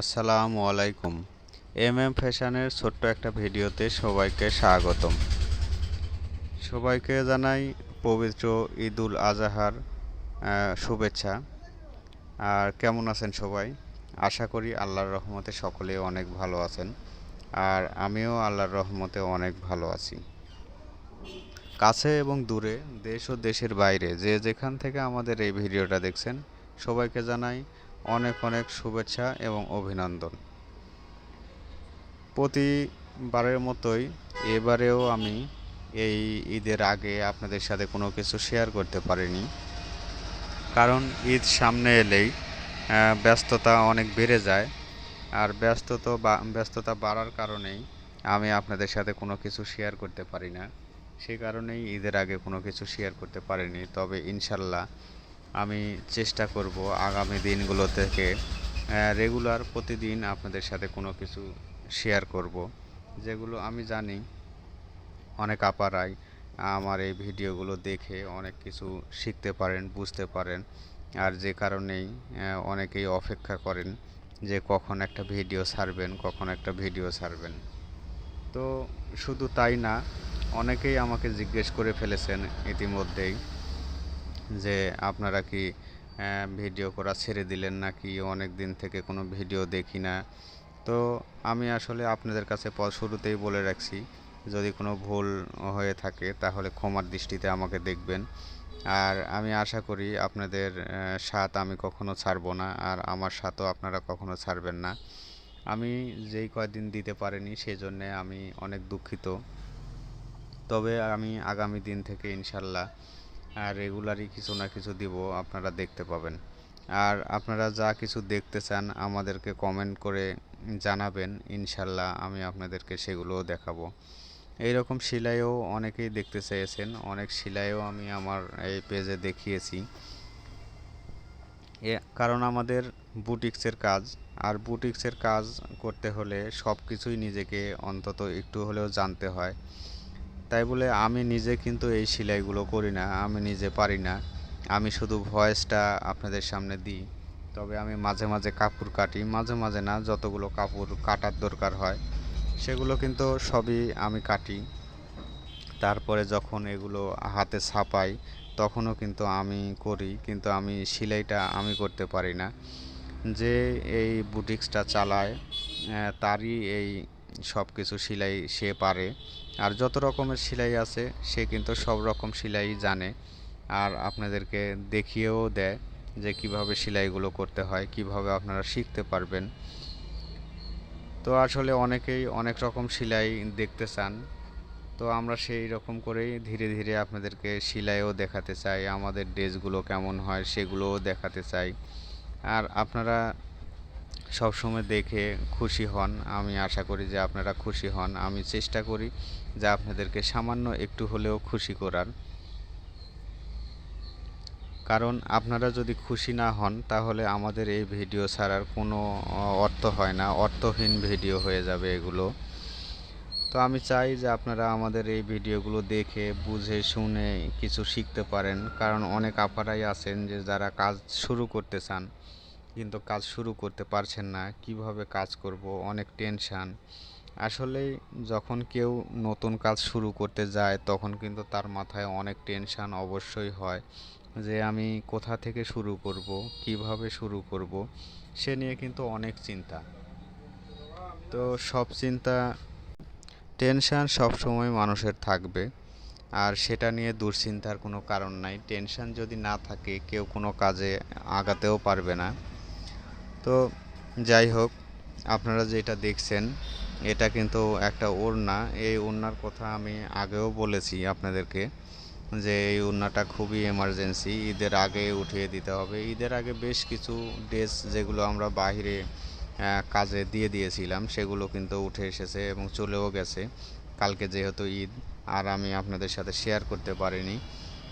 আসসালামু আলাইকুম। M M ফ্যাশনের ছোট্ট একটা ভিডিওতে সবাইকে স্বাগতম। সবাইকে জানাই পবিত্র ঈদুল আজহার শুভেচ্ছা। আর কেমন আছেন সবাই? আশা করি আল্লাহর রহমতে সকলে অনেক ভালো আছেন। আর আমিও আল্লাহর রহমতে অনেক ভালো আছি। কাছে এবং দূরে, দেশ ও দেশের বাইরে, যে যেখান থেকে আমাদের এই ভিডিওটা দেখছেন, সবাইকে জানাই অনেক অনেক শুভেচ্ছা এবং অভিনন্দন। প্রতিবারের মতোই এবারেও আমি এই ঈদের আগে আপনাদের সাথে কোনো কিছু শেয়ার করতে পারিনি। কারণ ঈদ সামনে এলেই ব্যস্ততা অনেক বেড়ে যায়। আর ব্যস্ততা বা, ব্যস্ততা বাড়ার কারণেই আমি আপনাদের সাথে কোনো কিছু শেয়ার করতে পারি না। সেই কারণেই ঈদের আগে কোনো কিছু শেয়ার করতে পারিনি। তবে ইনশাল্লাহ আমি চেষ্টা করব আগামী দিনগুলো থেকে রেগুলার প্রতিদিন আপনাদের সাথে কোনো কিছু শেয়ার করব, যেগুলো আমি জানি অনেক আপারাই আমার এই ভিডিওগুলো দেখে অনেক কিছু শিখতে পারেন, বুঝতে পারেন। আর যে কারণেই অনেকেই অপেক্ষা করেন যে কখন একটা ভিডিও ছাড়বেন, কখন একটা ভিডিও ছাড়বেন। তো শুধু তাই না, অনেকেই আমাকে জিজ্ঞেস করে ফেলেছেন ইতিমধ্যেই যে আপনারা কি ভিডিও করা ছেড়ে দিলেন নাকি? অনেক দিন থেকে কোনো ভিডিও দেখি না। তো আমি আসলে আপনাদের কাছে শুরুতেই বলে রাখছি, যদি কোনো ভুল হয়ে থাকে তাহলে ক্ষমার দৃষ্টিতে আমাকে দেখবেন। আর আমি আশা করি আপনাদের সাথ আমি কখনো ছাড়বো না, আর আমার সাথও আপনারা কখনো ছাড়বেন না। আমি যেই কয়দিন দিতে পারিনি সেই জন্যে আমি অনেক দুঃখিত। তবে আমি আগামী দিন থেকে ইনশাল্লাহ রেগুলারই কিছু না কিছু দিব, আপনারা দেখতে পাবেন। আর আপনারা যা কিছু দেখতে চান আমাদেরকে কমেন্ট করে জানাবেন, ইনশাল্লাহ আমি আপনাদেরকে সেগুলোও দেখাবো। এইরকম সেলাইও অনেকেই দেখতে চেয়েছেন, অনেক সেলাইও আমি আমার এই পেজে দেখিয়েছি। এ, কারণ আমাদের বুটিক্সের কাজ, আর বুটিক্সের কাজ করতে হলে সব কিছুই নিজেকে অন্তত একটু হলেও জানতে হয়। তাই বলে আমি নিজে কিন্তু এই সেলাইগুলো করি না, আমি নিজে পারি না। আমি শুধু ভয়েসটা আপনাদের সামনে দিই। তবে আমি মাঝে মাঝে কাপড় কাটি, মাঝে মাঝে না যতগুলো কাপড় কাটার দরকার হয়, সেগুলো কিন্তু সবই আমি কাটি। তারপরে যখন এগুলো হাতে ছাপাই, তখনও কিন্তু আমি করি, কিন্তু আমি সেলাইটা আমি করতে পারি না। যে এই বুটিক্সটা চালায় তারই এই সব কিছু সেলাই সে পারে। আর যত রকমের সেলাই আছে, সে কিন্তু সব রকম সেলাই জানে। আর আপনাদেরকে দেখিয়েও দেয় যে কীভাবে সেলাইগুলো করতে হয়, কীভাবে আপনারা শিখতে পারবেন। তো আসলে অনেকেই অনেক রকম সেলাই দেখতে চান। তো আমরা সেই রকম করেই ধীরে ধীরে আপনাদেরকে সেলাইও দেখাতে চাই, আমাদের ড্রেসগুলো কেমন হয় সেগুলোও দেখাতে চাই। আর আপনারা সবসময় দেখে খুশি হন। আমি আশা করি যে আপনারা খুশি হন। আমি চেষ্টা করি যে আপনাদেরকে সামান্য একটু হলেও খুশি করার। কারণ আপনারা যদি খুশি না হন, তাহলে আমাদের এই ভিডিও ছাড়ার কোনো অর্থ হয় না। অর্থহীন ভিডিও হয়ে যাবে এগুলো। তো আমি চাই যে আপনারা আমাদের এই ভিডিওগুলো দেখে, বুঝে, শুনে কিছু শিখতে পারেন। কারণ অনেক আপারাই আছেন যে যারা কাজ শুরু করতে চান। কিন্তু কাজ শুরু করতে পারছেন না, কীভাবে কাজ করব, অনেক টেনশান। আসলে যখন কেউ নতুন কাজ শুরু করতে যায়, তখন কিন্তু তার মাথায় অনেক টেনশান অবশ্যই হয় যে, আমি কোথা থেকে শুরু করব, কীভাবে শুরু করব, সে নিয়ে কিন্তু অনেক চিন্তা। তো সব চিন্তা, টেনশান সবসময় মানুষের থাকবে। আর সেটা নিয়ে দুশ্চিন্তার কোনো কারণ নাই। টেনশান যদি না থাকে, কেউ কোনো কাজে আগাতেও পারবে না। তো যাই হোক আপনারা যেটা দেখছেন এটা কিন্তু একটা ওড়না। এই ওড়নার কথা আমি আগেও বলেছি আপনাদেরকে যে এই ওড়নাটা খুবই এমার্জেন্সি ঈদের আগে উঠিয়ে দিতে হবে। ঈদের আগে বেশ কিছু ড্রেস যেগুলো আমরা আহ, কাজে দিয়ে দিয়েছিলাম সেগুলো কিন্তু উঠে এসেছে এবং চলেও গেছে। কালকে যেহেতু ঈদ আর আমি আপনাদের সাথে শেয়ার করতে পারিনি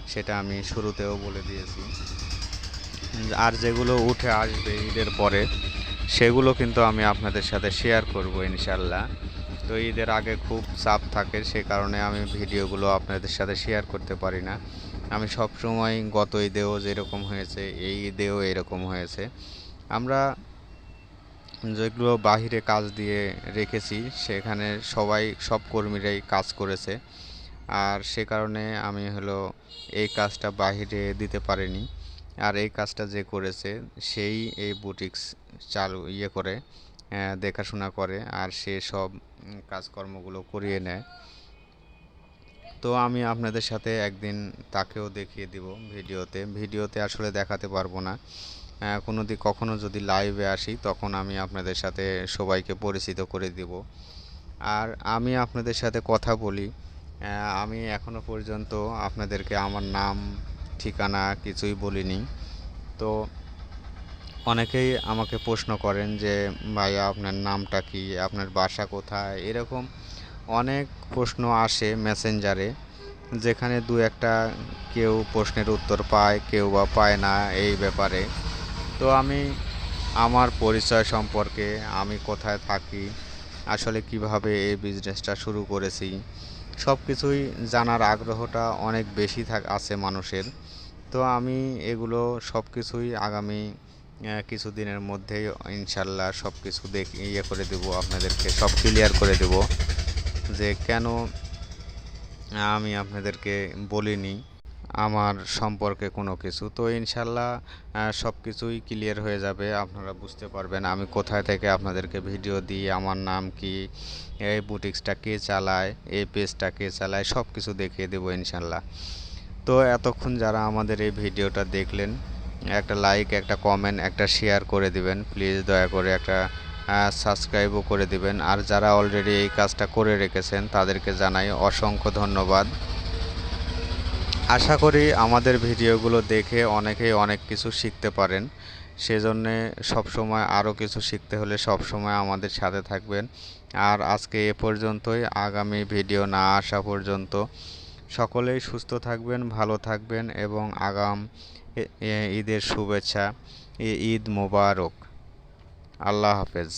সেটা আমি শুরুতেও বলে দিয়েছি। আর যেগুলো উঠে আসবে ঈদের পরে, সেগুলো কিন্তু আমি আপনাদের সাথে শেয়ার করব ইনশাল্লাহ তো ঈদের আগে খুব চাপ থাকে, সে কারণে আমি ভিডিওগুলো আপনাদের সাথে শেয়ার করতে পারি না। আমি সব সময় গত ঈদেও যেরকম হয়েছে, এই ঈদেও এরকম হয়েছে। আমরা যেগুলো বাহিরে কাজ দিয়ে রেখেছি, সেখানে সবাই, সব কর্মীরাই কাজ করেছে। আর সে কারণে আমি হলো এই কাজটা বাহিরে দিতে পারিনি। আর এই কাজটা যে করেছে, সেই এই বুটিক্স চালু ইয়ে করে দেখাশোনা করে আর সে সব কাজকর্মগুলো করিয়ে নেয়। তো আমি আপনাদের সাথে একদিন তাকেও দেখিয়ে দিব ভিডিওতে। ভিডিওতে আসলে দেখাতে পারব না। কোনো দিক কখনো যদি লাইভে আসি, তখন আমি আপনাদের সাথে সবাইকে পরিচিত করে দিব। আর আমি আপনাদের সাথে কথা বলি। আমি এখনও পর্যন্ত আপনাদেরকে আমার নাম ঠিকানা কিছুই বলিনি। তো অনেকেই আমাকে প্রশ্ন করেন যে, ভাইয়া, আপনার নামটা কি? আপনার বাসা কোথায়? এরকম অনেক প্রশ্ন আসে মেসেঞ্জারে, যেখানে দু একটা কেউ প্রশ্নের উত্তর পায়, কেউ বা পায় না এই ব্যাপারে। তো আমি আমার পরিচয় সম্পর্কে, আমি কোথায় থাকি, আসলে কীভাবে এই বিজনেসটা শুরু করেছি সব কিছুই জানার আগ্রহটা অনেক বেশি থাক, আছে মানুষের। তো আমি এগুলো সব কিছুই আগামী কিছুদিনের মধ্যেই ইনশাল্লাহ সব কিছু দেখ ইয়ে করে দেবো, আপনাদেরকে সব ক্লিয়ার করে দেবো যে কেন আমি আপনাদেরকে বলিনি আমার সম্পর্কে কোনো কিছু। তো ইনশাল্লাহ সব কিছুই ক্লিয়ার হয়ে যাবে, আপনারা বুঝতে পারবেন আমি কোথায় থেকে আপনাদেরকে ভিডিও দিই, আমার নাম কি, এই বুটিক্সটা কে চালায়, এই পেজটা কে চালায় সব কিছু দেখিয়ে দেবো ইনশাল্লাহ। তো এতক্ষণ যারা আমাদের এই ভিডিওটা দেখলেন, একটা লাইক একটা কমেন্ট একটা শেয়ার করে দিবেন। প্লিজ দয়া করে একটা সাবস্ক্রাইবও করে দিবেন। আর যারা অলরেডি এই কাজটা করে রেখেছেন, তাদেরকে জানাই অসংখ্য ধন্যবাদ। আশা করি আমাদের ভিডিওগুলো দেখে অনেকেই অনেক কিছু শিখতে পারেন। সেজন্যে সবসময় আরও কিছু শিখতে হলে সবসময় আমাদের সাথে থাকবেন। আর আজকে এ পর্যন্তই। আগামী ভিডিও না আসা পর্যন্ত সকলেই সুস্থ থাকবেন ভালো থাকবেন এবং আগাম ঈদের শুভেচ্ছা। ঈদ মোবারক। আল্লাহ হাফেজ।